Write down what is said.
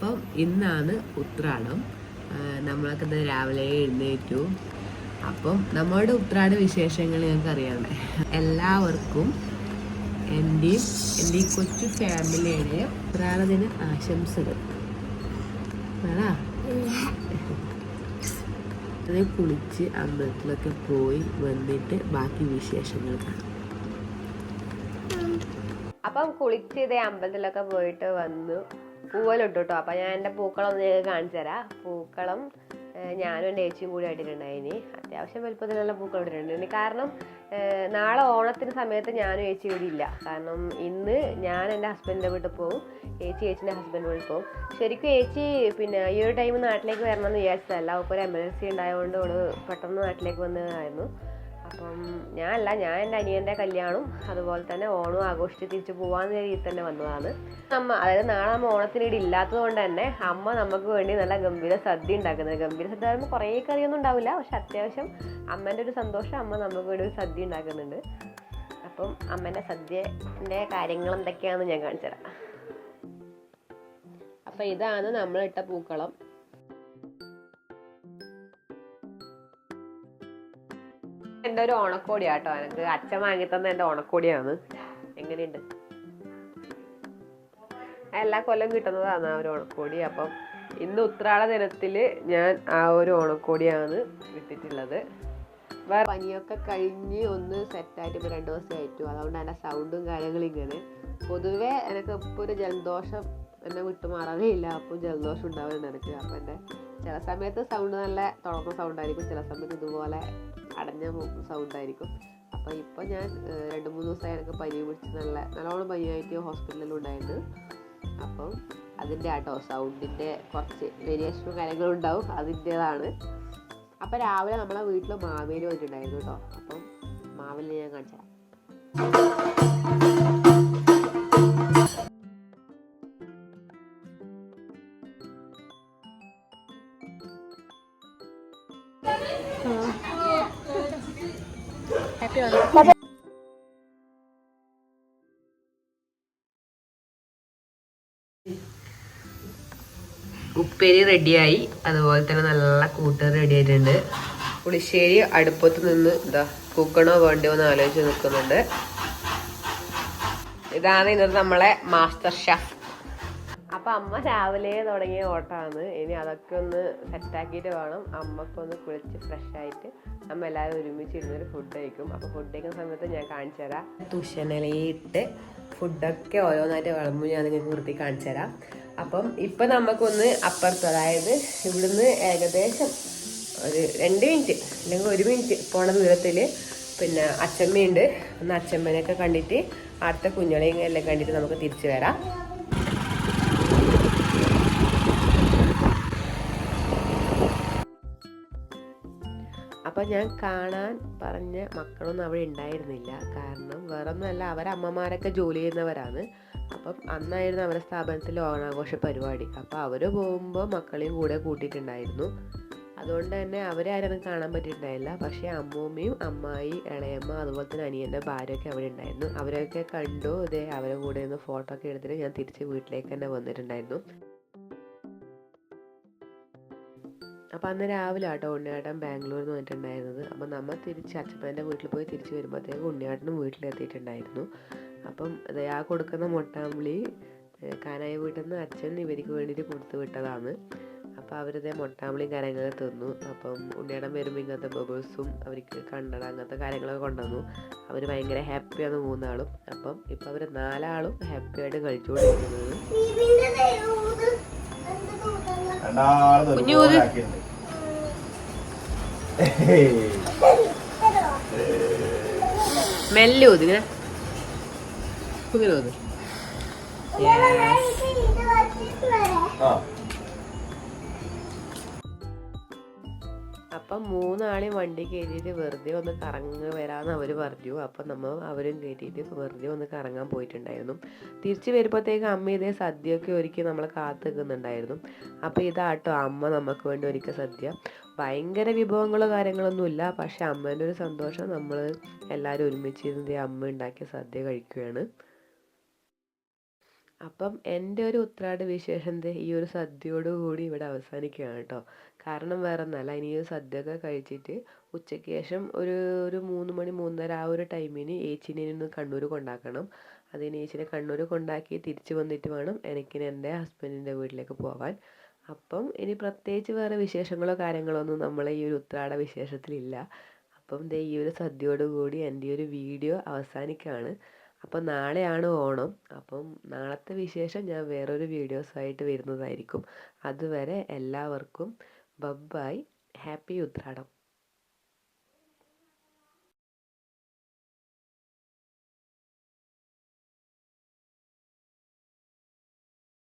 അപ്പം ഇന്നാണ് ഉത്രാടം. നമ്മളൊക്കെ ഇന്ന് രാവിലെ എഴുന്നേറ്റു. അപ്പം നമ്മുടെ ഉത്രാട വിശേഷങ്ങൾ ഞങ്ങൾക്ക് അറിയണ്ടേ എല്ലാവർക്കും എന്റെയും എന്റെ ഈ കൊച്ചു ഫാമിലിയുടെ ഉത്രാടദിന ആശംസകൾ. വേണാ? അത് കുളിച്ച് അമ്പലത്തിലൊക്കെ പോയി വന്നിട്ട് ബാക്കി വിശേഷങ്ങൾ അപ്പം കുളിച്ച് ഇതേ അമ്പലത്തിലൊക്കെ പോയിട്ട് വന്നു. പൂവലിട്ടു കേട്ടോ അപ്പം ഞാൻ എന്റെ പൂക്കളം ഒന്ന് കാണിച്ചു തരാം. പൂക്കളം ഞാനും എന്റെ ഏച്ചിയും കൂടി ഇട്ടിട്ടുണ്ടായിനി അത്യാവശ്യം വലുപ്പത്തിലുള്ള പൂക്കൾ ഇട്ടിട്ടുണ്ട് കാരണം ഏഹ് നാളെ ഓണത്തിന് സമയത്ത് ഞാനും ഏച്ചി ഇവിടെ ഇല്ല. കാരണം ഇന്ന് ഞാൻ എന്റെ ഹസ്ബൻഡിന്റെ വീട്ടിൽ പോകും ഏച്ചി ഏച്ചിന്റെ ഹസ്ബൻഡ് വീട്ടിൽ പോകും ശരിക്കും ഏച്ചി പിന്നെ ഈ ഒരു ടൈം നാട്ടിലേക്ക് വരണം എന്ന് വിചാരിച്ചതല്ല ഒരു എമർജൻസി ഉണ്ടായതുകൊണ്ട് അവൾ പെട്ടെന്ന് നാട്ടിലേക്ക് വന്നതായിരുന്നു. അപ്പം ഞാനല്ല ഞാൻ എന്റെ അനിയന്റെ കല്യാണം അതുപോലെ തന്നെ ഓണം ആഘോഷിച്ച് തിരിച്ചു പോകാമെന്ന രീതിയിൽ തന്നെ വന്നതാണ്. അമ്മ അതായത് നാളെ നമ്മൾ ഓണത്തിന് ഇല്ലാത്തത് കൊണ്ട് തന്നെ അമ്മ നമുക്ക് വേണ്ടി നല്ല ഗംഭീര സദ്യ ഉണ്ടാക്കുന്നത്. ഗംഭീര സദ്യ പറയുമ്പോൾ കുറേ കറിയൊന്നും ഉണ്ടാവില്ല പക്ഷെ അത്യാവശ്യം അമ്മേന്റെ ഒരു സന്തോഷം അമ്മ നമുക്ക് വേണ്ടി ഒരു സദ്യ ഉണ്ടാക്കുന്നുണ്ട്. അപ്പം അമ്മേന്റെ സദ്യന്റെ കാര്യങ്ങൾ എന്തൊക്കെയാണെന്ന് ഞാൻ കാണിച്ചു തരാം. അപ്പം ഇതാണ് നമ്മളിട്ട പൂക്കളം. എന്റെ ഒരു ഓണക്കോടിയാ കേട്ടോ എനിക്ക്. അച്ഛൻ വാങ്ങി തന്ന എന്റെ ഓണക്കോടിയാണ്. എങ്ങനെയുണ്ട്? എല്ലാ കൊല്ലം കിട്ടുന്നതാണ് ആ ഒരു ഓണക്കോടി. അപ്പം ഇന്ന് ഉത്രാട ദിനത്തിൽ ഞാൻ ആ ഒരു ഓണക്കോടിയാണ് വിട്ടിട്ടുള്ളത്. വേറെ പനിയൊക്കെ കഴിഞ്ഞ് ഒന്ന് സെറ്റായിട്ട് ഇപ്പോൾ രണ്ട് ദിവസം ആയിട്ടു അതുകൊണ്ട് എന്റെ സൗണ്ടും കാര്യങ്ങളും ഇങ്ങനെ. പൊതുവേ എനിക്ക് ഇപ്പോൾ ഒരു ജലദോഷം എന്നെ വിട്ടുമാറാനേ ഇല്ല അപ്പോൾ ജലദോഷം ഉണ്ടാവുന്നുണ്ട് എനിക്ക്. അപ്പം എന്റെ ചില സമയത്ത് സൗണ്ട് നല്ല തുറന്ന സൗണ്ടായിരിക്കും. ചില സമയത്ത് ഇതുപോലെ അടഞ്ഞ സൗണ്ടായിരിക്കും അപ്പോൾ ഇപ്പോൾ ഞാൻ രണ്ട് മൂന്ന് ദിവസമായി എനിക്ക് പനി പിടിച്ച് നല്ല നല്ലോണം പനിയായിട്ട് ഹോസ്പിറ്റലിൽ ഉണ്ടായിരുന്നു. അപ്പം അതിന്റെ ആട്ടോ സൗണ്ടിന്റെ കുറച്ച് വേരിയേഷനും കാര്യങ്ങളും ഉണ്ടാവും അതിന്റേതാണ് അപ്പം രാവിലെ നമ്മളെ വീട്ടിൽ മാവേലി വന്നിട്ടുണ്ടായിരുന്നു കേട്ടോ അപ്പം മാവേലി ഞാൻ കാണിച്ചു ഉപ്പേരി റെഡിയായി. അതുപോലെ തന്നെ നല്ല കൂട്ടർ റെഡി ആയിട്ടുണ്ട്. പുളിശ്ശേരി അടുപ്പത്ത് നിന്ന് എന്താ കൂക്കണോ വേണ്ടോ എന്ന് ആലോചിച്ച് നിൽക്കുന്നുണ്ട്. ഇതാണ് ഇന്നത്തെ നമ്മളെ മാസ്റ്റർ ഷെഫ്. അപ്പം അമ്മ രാവിലെ തുടങ്ങിയ ഓട്ടമാണ്. ഇനി അതൊക്കെ ഒന്ന് സെറ്റാക്കിയിട്ട് വേണം. അമ്മക്കൊന്ന് കുളിച്ച് ഫ്രഷ് ആയിട്ട് അമ്മ എല്ലാവരും ഒരുമിച്ച് ഇരുന്നൊരു ഫുഡ് കഴിക്കും. അപ്പോൾ ഫുഡ് കഴിക്കുന്ന സമയത്ത് ഞാൻ കാണിച്ചു തരാം. തുഷനിലയിട്ട് ഫുഡൊക്കെ ഓരോന്നായിട്ട് വിളമ്പ്. ഞാൻ നിങ്ങൾക്ക് നിർത്തി കാണിച്ചു തരാം. അപ്പം ഇപ്പം നമുക്കൊന്ന് അപ്പുറത്ത് അതായത് ഇവിടുന്ന് ഏകദേശം ഒരു രണ്ട് മിനിറ്റ് അല്ലെങ്കിൽ ഒരു മിനിറ്റ് പോണ ദൂരത്തിൽ പിന്നെ അച്ചമ്മയുണ്ട്. ഒന്ന് അച്ചമ്മനെയൊക്കെ കണ്ടിട്ട് അടുത്ത കുഞ്ഞളെയും എല്ലാം കണ്ടിട്ട് നമുക്ക് തിരിച്ചു വരാം. അപ്പം ഞാൻ കാണാൻ പറഞ്ഞ മക്കളൊന്നും അവിടെ ഉണ്ടായിരുന്നില്ല. കാരണം വേറെ അവരമ്മമാരൊക്കെ അവരെ ജോലി ചെയ്യുന്നവരാണ്. അപ്പം അന്നായിരുന്നു അവരുടെ സ്ഥാപനത്തിൽ ഓണാഘോഷ പരിപാടി. അപ്പോൾ അവർ പോകുമ്പോൾ മക്കളെയും കൂടെ കൂട്ടിയിട്ടുണ്ടായിരുന്നു. അതുകൊണ്ട് തന്നെ അവരെ ആരും കാണാൻ പറ്റിയിട്ടുണ്ടായില്ല. പക്ഷേ അമ്മൂമ്മയും അമ്മായി ഇളയമ്മ അതുപോലെ തന്നെ അനിയന്റെ ഭാര്യയൊക്കെ അവിടെ ഉണ്ടായിരുന്നു. അവരൊക്കെ കണ്ടു ഇതേ അവരെ കൂടെ ഒന്ന് ഫോട്ടോ ഒക്കെ എടുത്തിട്ട് ഞാൻ തിരിച്ച് വീട്ടിലേക്ക് തന്നെ വന്നിട്ടുണ്ടായിരുന്നു. അപ്പോൾ അന്ന് രാവിലെ ആട്ടോ ഉണ്ണിയാട്ടൻ ബാംഗ്ലൂരിൽ നിന്ന് വന്നിട്ടുണ്ടായിരുന്നത്. അപ്പോൾ നമ്മൾ തിരിച്ച് അച്ഛപ്പന്റെ വീട്ടിൽ പോയി തിരിച്ച് വരുമ്പോഴത്തേക്ക് ഉണ്ണിയാട്ടനും വീട്ടിലെത്തിയിട്ടുണ്ടായിരുന്നു. അപ്പം ആ കൊടുക്കുന്ന മുട്ടാമ്പുളി കാനായ വീട്ടിൽ നിന്ന് അച്ഛൻ ഇവർക്ക് വേണ്ടിയിട്ട് കൊടുത്തു വിട്ടതാണ്. അപ്പോൾ അവരിതേ മുട്ടാമ്പുളിയും കാര്യങ്ങളൊക്കെ തിന്നു. അപ്പം ഉണ്ണിയാടൻ വരുമ്പോൾ ഇങ്ങനത്തെ ബബിൾസും അവർക്ക് കണ്ടട അങ്ങനത്തെ കാര്യങ്ങളൊക്കെ കൊണ്ടുവന്നു. അവർ ഭയങ്കര ഹാപ്പിയാണ് മൂന്നാളും. അപ്പം ഇപ്പം അവർ നാലാളും ഹാപ്പിയായിട്ട് കഴിച്ചുകൊണ്ടിരിക്കുന്നത്. മെല്ലെ ഇതിങ്ങനെ ഇങ്ങനെ. ഇങ്ങനെ അപ്പം മൂന്നാളെയും വണ്ടി കയറ്റിയിട്ട് വെറുതെ ഒന്ന് കറങ്ങി വരാമെന്ന് അവർ പറഞ്ഞു. അപ്പം നമ്മൾ അവരും കയറ്റിയിട്ട് വെറുതെ ഒന്ന് കറങ്ങാൻ പോയിട്ടുണ്ടായിരുന്നു. തിരിച്ച് വരുമ്പോഴത്തേക്ക് അമ്മ ഇതേ സദ്യയൊക്കെ ഒരുക്കി നമ്മൾ കാത്തു നിൽക്കുന്നുണ്ടായിരുന്നു. അപ്പോൾ ഇതാട്ടോ അമ്മ നമുക്ക് വേണ്ടി ഒരുക്കിയ സദ്യ. ഭയങ്കര വിഭവങ്ങളോ കാര്യങ്ങളൊന്നുമില്ല പക്ഷേ അമ്മേന്റെ ഒരു സന്തോഷം നമ്മൾ എല്ലാവരും ഒരുമിച്ചിരുന്ന് അമ്മ ഉണ്ടാക്കിയ സദ്യ കഴിക്കുകയാണ്. അപ്പം എന്റെ ഒരു ഉത്രാട വിശേഷം ഈ ഒരു സദ്യയോട് കൂടി ഇവിടെ അവസാനിക്കുകയാണ് കേട്ടോ. കാരണം വേറെ ഒന്നല്ല ഇനി ഈ സദ്യയൊക്കെ കഴിച്ചിട്ട് ഉച്ചയ്ക്ക് ശേഷം ഒരു ഒരു മൂന്ന് മണി മൂന്നര ആ ഒരു ടൈമിന് ഏച്ചിനെ ഒന്ന് കണ്ണൂർ കൊണ്ടാക്കണം. അതിന് ഏച്ചിനെ കണ്ണൂർ കൊണ്ടാക്കി തിരിച്ചു വന്നിട്ട് വേണം എനിക്ക് എന്റെ ഹസ്ബൻഡിന്റെ വീട്ടിലേക്ക് പോകാൻ അപ്പം ഇനി പ്രത്യേകിച്ച് വേറെ വിശേഷങ്ങളോ കാര്യങ്ങളോ ഒന്നും നമ്മളെ ഈ ഒരു ഉത്രാട വിശേഷത്തിലില്ല. അപ്പം ദേ ഈ ഒരു സദ്യയോട് കൂടി എന്റെ ഈ ഒരു വീഡിയോ അവസാനിക്കുകയാണ്. അപ്പം നാളെയാണ് ഓണം. അപ്പം നാളത്തെ വിശേഷം ഞാൻ വേറൊരു വീഡിയോസായിട്ട് വരുന്നതായിരിക്കും. അതുവരെ എല്ലാവർക്കും ബബ്ബായി ഹാപ്പി ഉത്രാടം.